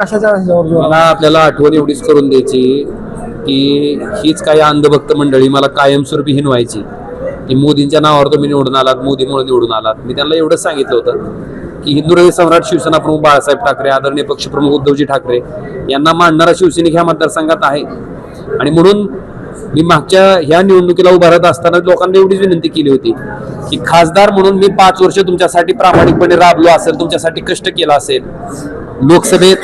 कशाच्या मला आपल्याला आठवण एवढीच करून द्यायची की हीच काही अंधभक्त मंडळी मला कायमस्वरूपी हिनवायची. की मोदींच्या नावावर तुम्ही निवडून आलात मोदीमुळे निवडून आलात. मी त्यांना एवढंच सांगितलं होतं की हिंदू सम्राट शिवसेना प्रमुख बाळासाहेब ठाकरे आदरणीय पक्षप्रमुख उद्धवजी ठाकरे यांना मांडणारा शिवसैनिक ह्या मतदारसंघात आहे. आणि म्हणून मी मागच्या ह्या निवडणुकीला उभा राहत असताना लोकांना एवढीच विनंती केली होती की खासदार म्हणून मी पाच वर्ष तुमच्यासाठी प्रामाणिकपणे राबलो असेल तुमच्यासाठी कष्ट केला असेल लोकसभेत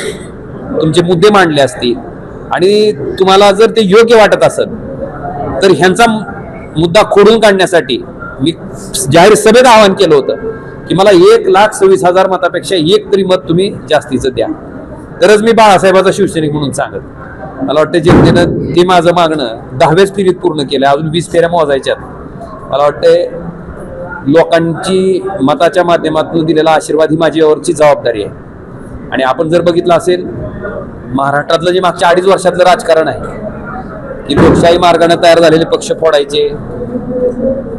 तुमचे मुद्दे मांडले असतील आणि तुम्हाला जर ते योग्य वाटत असेल तर ह्यांचा मुद्दा खोडून काढण्यासाठी मी जाहीर सभेत आवाहन केलं होतं की मला एक लाख सव्वीस हजार मतापेक्षा एक तरी मत तुम्ही जास्तीचं द्या. तरच मी बाळासाहेबाचा शिवसैनिक म्हणून सांगत. मला वाटतं जनतेनं ते माझं मागणं दहाव्याच फेरीत पूर्ण केलं अजून वीस फेऱ्या मोजायच्यात. मला वाटतंय लोकांची मताच्या माध्यमातून दिलेला आशीर्वाद ही माझी यावरची जबाबदारी आहे. आणि आपण जर बघितलं असेल महाराष्ट्रातलं जे मागच्या अडीच वर्षातलं राजकारण आहे की लोकशाही मार्गाने तयार झालेले पक्ष फोडायचे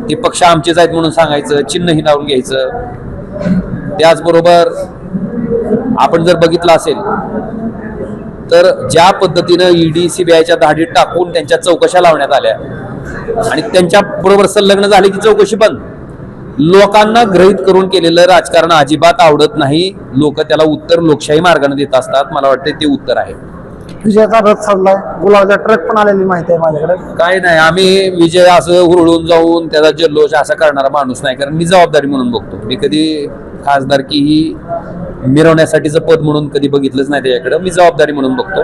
ते पक्ष आमचेच आहेत म्हणून सांगायचं चिन्ह हिनावून घ्यायचं. त्याचबरोबर आपण जर बघितलं असेल तर ज्या पद्धतीनं ईडी सीबीआयच्या धाडीत टाकून त्यांच्या चौकशा लावण्यात आल्या. आणि त्यांच्या बरोबर संलग्न झाले की चौकशी बंद. लोकांना ग्रहित करून केलेलं राजकारण अजिबात आवडत नाही. लोक त्याला उत्तर लोकशाही मार्गाने देत असतात. मला वाटते ते उत्तर आहे. विजयाचा रथ चाललाय. गुलाबाचा ट्रक पण आलेली माहिती आहे माझ्याकडे. काय नाही आम्ही विजय असं हुरळून जाऊन त्याचा जल्लोष असा करणारा माणूस नाही. कारण मी जबाबदारी म्हणून बघतो. मी कधी खासदारकी ही मिरवण्यासाठीचं पद म्हणून कधी बघितलंच नाही त्याच्याकडे. मी जबाबदारी म्हणून बघतो.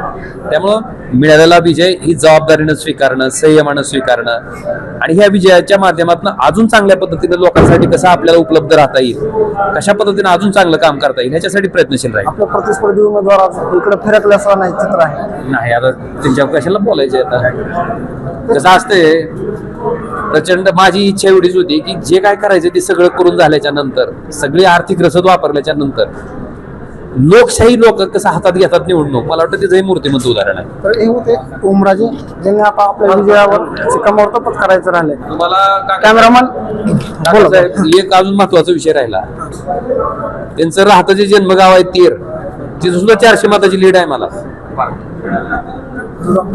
त्यामुळं मिळालेला विजय ही जबाबदारीनं स्वीकारणं संयमानं स्वीकारणं आणि ह्या विजयाच्या माध्यमातून अजून चांगल्या पद्धतीने लोकांसाठी कसं आपल्याला उपलब्ध राहता येईल कशा पद्धतीने अजून चांगलं काम करता येईल ह्याच्यासाठी प्रयत्नशील राहील. आपल्या प्रतिस्पर्धी उमेदवार इकडे फिरकले असं नाही चित्र आहे. नाही आता त्यांच्यावर कशाला बोलायचे आता? कसं असतंय प्रचंड माझी इच्छा एवढीच होती की जे काय करायचं ते सगळं करून झाल्याच्यानंतर सगळी आर्थिक रसद वापरल्याच्या नंतर लोकशाही लोक कसं हातात घेतात निवडणूक? मला वाटतं त्याचं हे मूर्तिमंत उदाहरण आहे. तर हे होते ओमराजे ज्यांनी आता आपल्या विजयावर चिकामावर करायचं राहिले. का- कॅमेरामन एक अजून महत्त्वाचा विषय राहिला. त्यांचं राहतं जे जन्मगाव आहे तीर. तिथं सुद्धा चारशे मताची लीड आहे मला.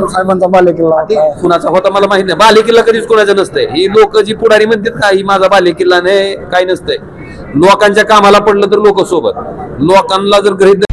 साहेबांचा बालेकिल्ला. कुणाचा होता मला माहीत नाही. बाले किल्ला कधीच कुणाचा नसतंय. ही लोक जी पुढारी म्हणतात का ही माझा बाले किल्ला नाही काय नसतंय. लोकांच्या कामाला पडलं तर लोक सोबत. लोकांना जर गृहित